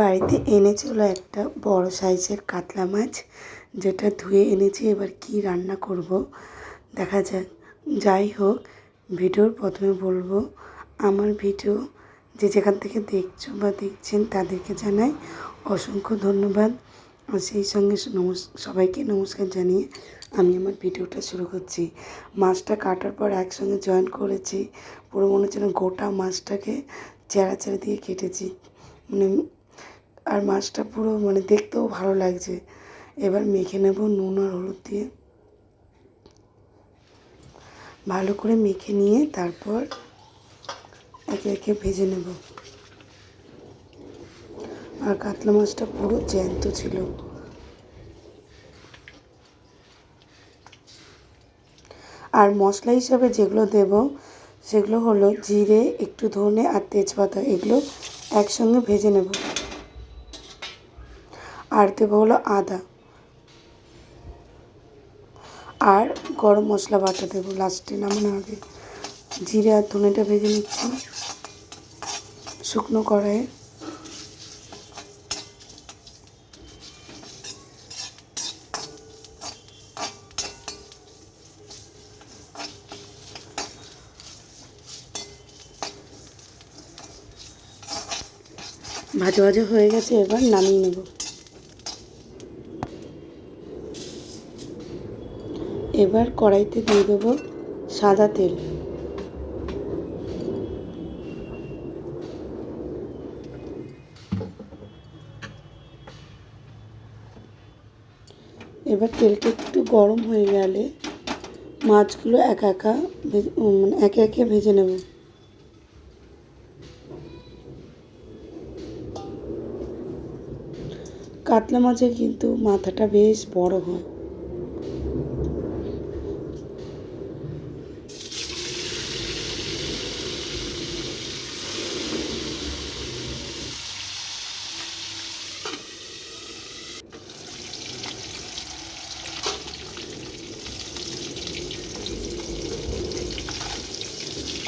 বাড়িতে এনেছিল একটা বড় সাইজের কাতলা মাছ, যেটা ধুয়ে এনেছি, এবার কি রান্না করব? দেখা যাক। যাই হোক, ভিডিওর প্রথমে বলব, আমার ভিডিও যে যেখান থেকে দেখছ বা দেখছেন, তাদেরকে জানাই অসংখ্য ধন্যবাদ। আর সেই সঙ্গে সবাইকে নমস্কার জানিয়ে আমি আমার ভিডিওটা শুরু করছি। মাছটা কাটার পর একসঙ্গে জয়েন করেছি, পুরো মনে হচ্ছে গোটা মাছটাকে চেরা চেরা দিয়ে কেটেছি। মানে আর মাছটা পুরো মানে দেখতেও ভালো লাগছে। এবার মেখে নেব নুন আর হলুদ দিয়ে। ভালো করে মেখে নিয়ে তারপর একে একে ভেজে নেব। আর কাতলা মাছটা পুরো জ্যান্ত ছিল। আর মশলা হিসাবে যেগুলো দেব, সেগুলো হলো জিরে, একটু ধনে আর তেজপাতা, এগুলো একসঙ্গে ভেজে নেব। আর দেবো হলো আদা। আর গরম মশলা বাটা দেবো লাস্টে নামানোর আগে। জিরে আর ধনেটা ভেজে নিচ্ছি। শুকনো কড়াইয়ে। ভাজা ভাজা হয়ে গেছে, এবার নামিয়ে নেব। এবার কড়াইতে দিয়ে দেবো সাদা তেল। এবার তেলটা একটু গরম হয়ে গেলে মাছগুলো একা একা মানে একে একে ভেজে নেব। কাতলা মাছের কিন্তু মাথাটা বেশ বড় হয়।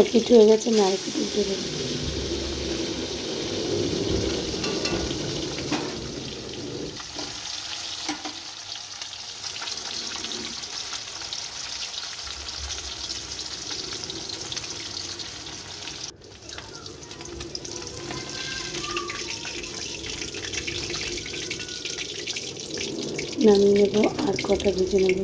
এক হয়ে গেছে না এক পিঠ নামিয়ে নেব আর কটা ভেজে নেব।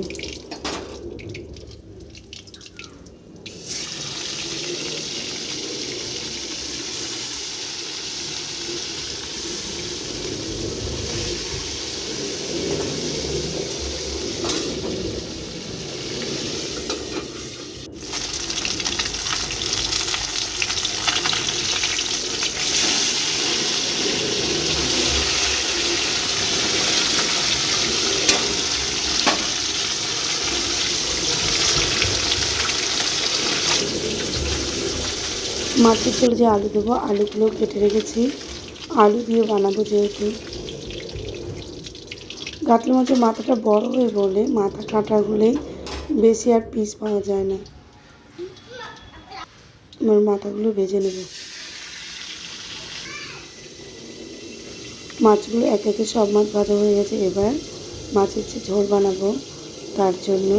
মাছের ঝোলে যে আলু দেবো, আলুগুলো কেটে রেখেছি। আলু দিয়ে বানাবো যেহেতু। কাতলা মাছের মাথাটা বড় হয়ে বলে মাথা কাঁটাগুলোই বেশি আর পিস পাওয়া যায় না। আমার মাথাগুলো ভেজে নেব। মাছগুলো এক একে সব মাছ ভাজা হয়ে গেছে। এবার মাছের যে ঝোল বানাবো, তার জন্য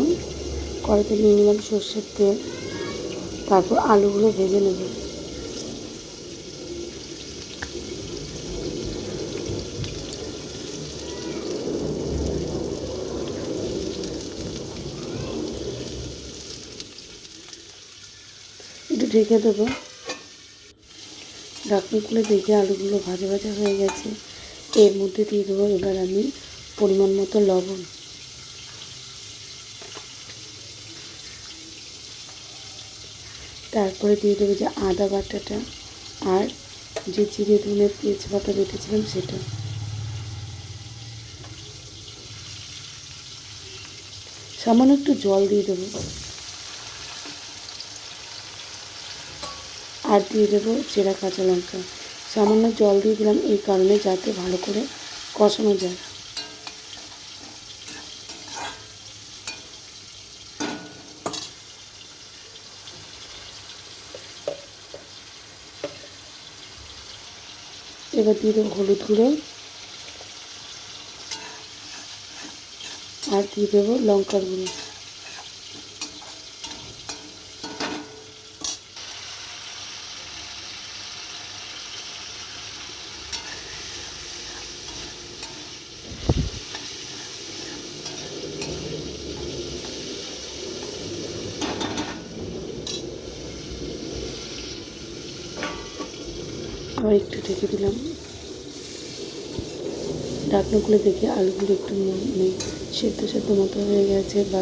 কড়াইতে নিয়ে নিলাম সর্ষের তেল। তারপর আলুগুলো ভেজে নেব একটু ঢেকে দেবো। ঢাকনি খুলে দেখে আলুগুলো ভাজা ভাজা হয়ে গেছে। এর মধ্যে দিয়ে দেবো এবার আমি পরিমাণ মতো লবণ। তারপরে দিয়ে দেবো যে আদা বাটাটা আর যে জিরে, ধনে তেজপাতা বেটেছিলাম সেটা। সামান্য একটু জল দিয়ে দেবো। আর দিয়ে দেবো চেরা কাঁচা লঙ্কা। সামান্য জল দিয়ে দিলাম এই কারণে যাতে ভালো করে কষানো যায়। এবার দিয়ে দেবো হলুদ গুঁড়ো। আর দিয়ে দেবো লঙ্কার গুঁড়ো। আবার একটু ঢেকে দিলাম। ঢাকনাগুলো দেখে আলুগুলো একটু মানে সেদ্ধ সেদ্ধ মতো হয়ে গেছে বা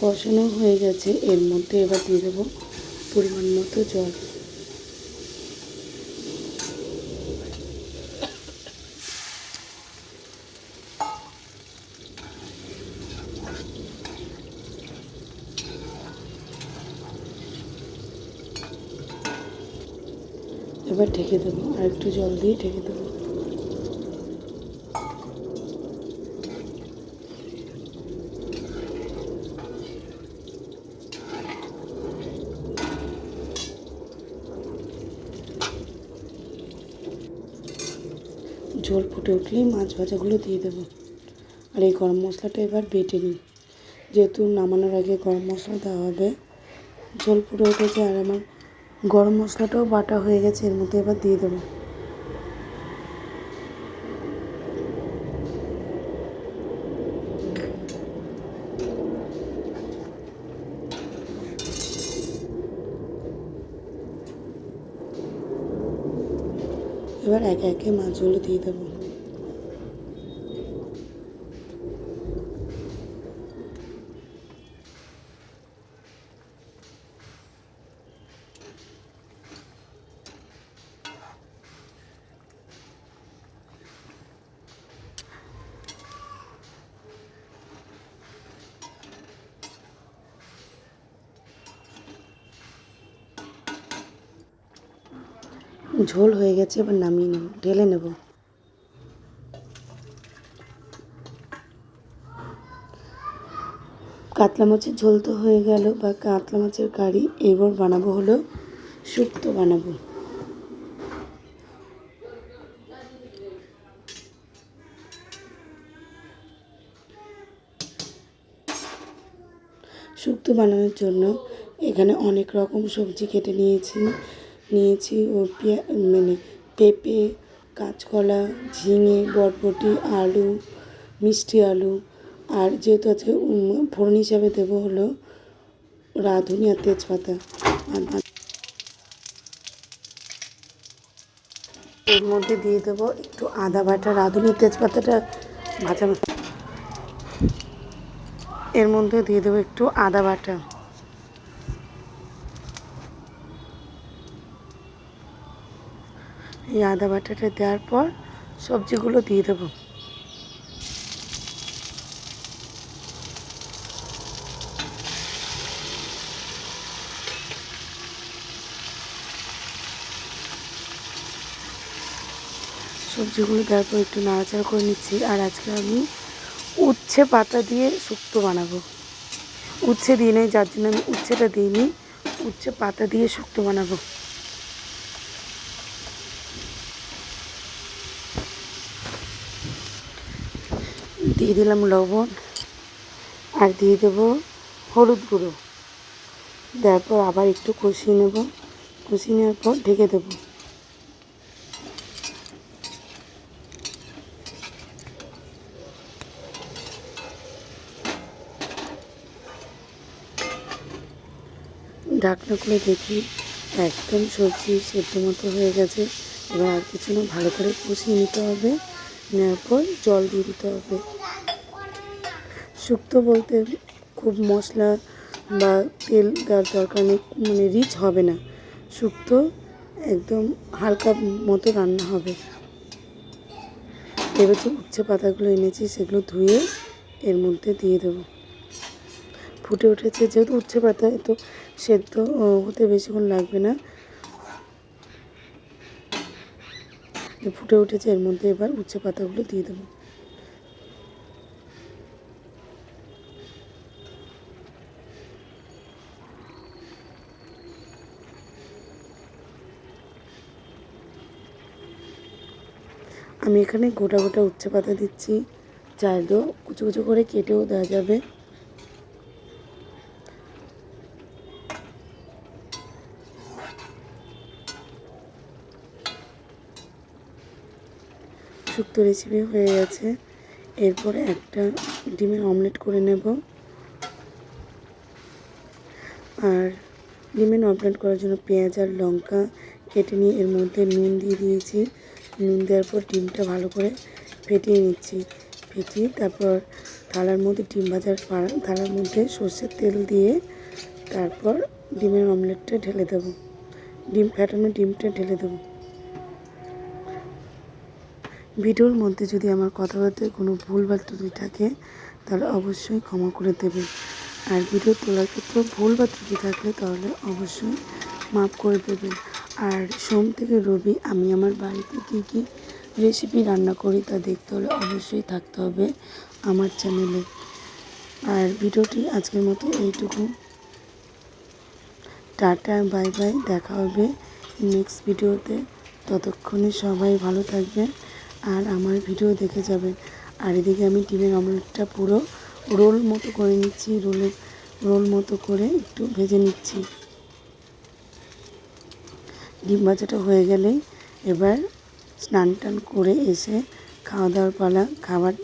কষানো হয়ে গেছে, এর মধ্যে এবার দিয়ে দেবো পরিমাণ মতো জল। এবার ঢেকে দেবো, আর একটু জল দিয়ে ঢেকে দেবো। ঝোল ফুটে উঠলেই মাছ ভাজাগুলো দিয়ে দেবো। আর এই গরম মশলাটা এবার বেটে নিই। যেহেতু নামানোর আগে গরম মশলা দেওয়া হবে, ঝোল ফুটে উঠেছে আর আমার গরম মশলাটাও বাটা হয়ে গেছে, এর মধ্যে এবার দিয়ে দেবো। এবার একে একে মাছগুলো দিয়ে দেবো। ঝোল হয়ে গেছে, এবার নামিয়ে নেব, ঢেলে নেব। কাতলা মাছের ঝোল তো হয়ে গেল, বা কাতলা মাছের কারি, এবার বানাবো হলো শুক্তো বানাবো। শুক্তো বানানোর জন্য এখানে অনেক রকম সবজি কেটে নিয়েছি। নিয়েছি ও পেঁয়া মানে পেঁপে, কাঁচকলা, ঝিঙে, বরবটি, আলু, মিষ্টি আলু। আর যেহেতু আজকে ফোড়ন হিসাবে দেবো হলো রাঁধুনি আর তেজপাতা। আর এর মধ্যে দিয়ে দেবো একটু আদা বাটা, রাঁধুনি তেজপাতাটা ভাজা। এর মধ্যে দিয়ে দেবো একটু আদা বাটা। এই আদা বাটাটা দেওয়ার পর সবজিগুলো দিয়ে দেবো। সবজিগুলো দেওয়ার পর একটু নাড়াচাড়া করে নিচ্ছি। আর আজকে আমি উচ্ছে পাতা দিয়ে শুক্তো বানাবো। উচ্ছে দিই নাই, যার জন্য আমি উচ্ছেটা দিইনি। উচ্ছে পাতা দিয়ে শুক্তো বানাবো। দিয়ে দিলাম লবণ আর দিয়ে দেবো হলুদ গুঁড়ো। দেওয়ার পর আবার একটু কষিয়ে নেব। কষিয়ে নেওয়ার পর ঢেকে দেবো। ঢাকনা খুলে দেখি একদম সবজি সেদ্ধ মতো হয়ে গেছে। এবার আর কিছু না, ভালো করে কষিয়ে নিতে হবে। নেওয়ার পর জল দিয়ে দিতে হবে। শুক্তো বলতে খুব মশলা বা তেল দেওয়ার দরকার নেই মানে রিচ হবে না। শুক্তো একদম হালকা মতো রান্না হবে। এবার যে উচ্ছে পাতাগুলো এনেছি সেগুলো ধুয়ে এর মধ্যে দিয়ে দেবো। ফুটে উঠেছে, যেহেতু উচ্ছে পাতা তো সেদ্ধ হতে বেশিক্ষণ লাগবে না। ফুটে উঠেছে, এর মধ্যে এবার উচ্ছে পাতাগুলো দিয়ে দেবো। আমি এখানে গোটা গোটা উচ্ছে পাতা দিচ্ছি। চাইলেও কুচো কুচো করে কেটেও দেওয়া যাবে। শুক্তো রেসিপি হয়ে গেছে। এরপরে একটা ডিমের অমলেট করে নেব। আর ডিমের অমলেট করার জন্য পেঁয়াজ আর লঙ্কা কেটে নিয়ে এর মধ্যে নুন দিয়ে দিয়েছি। নুন দেওয়ার পর ডিমটা ভালো করে ফেটিয়ে নিচ্ছি। ফেটিয়ে তারপর থালার মধ্যে ডিম ভাজার থালার মধ্যে সর্ষের তেল দিয়ে তারপর ডিমের অমলেটটা ঢেলে দেবো। ডিম ফ্যাটানো ডিমটা ঢেলে দেবো। ভিডিওর মধ্যে যদি আমার কথাবার্তায় কোনো ভুল বা ত্রুটি থাকে, তাহলে অবশ্যই ক্ষমা করে দেবে। আর ভিডিও তোলার ক্ষেত্রে ভুল বা ত্রুটি থাকলে তাহলে অবশ্যই মাফ করে দেবেন আর সোম থেকে রবি, আমি আমার বাড়িতে কী কী রেসিপি রান্না করি তা দেখতে হলে অবশ্যই থাকতে হবে আমার চ্যানেলে আর ভিডিওটি আজকের মতো এইটুকু। টাটা, বাই বাই, দেখা হবে নেক্সট ভিডিওতে ততক্ষণে সবাই ভালো থাকবেন। আর আমার ভিডিও দেখে যাবেন। আর এদিকে আমি ডিমের অমলেটটা পুরো রোল মতো করে নিচ্ছি রোলের রোল মতো করে একটু ভেজে নিচ্ছি। ডিম ভাজাটা হয়ে গেলেই এবার স্নান টান করে এসে খাওয়া দাওয়ার পালা খাবার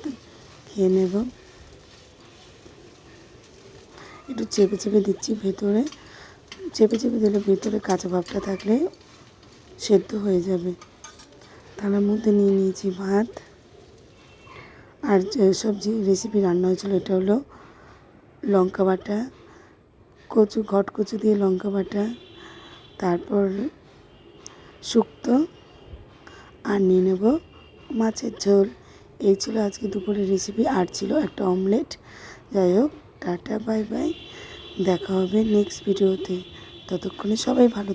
খেয়ে নেব। একটু চেপে চেপে দিচ্ছি ভেতরে। চেপে চেপে দিলে ভেতরে কাঁচা ভাবটা থাকলে সেদ্ধ হয়ে যাবে। থালার মধ্যে নিয়ে নিয়েছি ভাত। আর যেসব যে রেসিপি রান্না হয়েছিল এটা হলো লঙ্কা বাটা, কচু ঘট কচু দিয়ে লঙ্কা বাটা, তারপর শুক্তো, আর নিয়ে নেব মাছের ঝোল। এই ছিল আজকে দুপুরের রেসিপি আর ছিল একটা অমলেট যাই হোক, টাটা বাই বাই দেখা হবে নেক্সট ভিডিওতে ততক্ষণে সবাই ভালো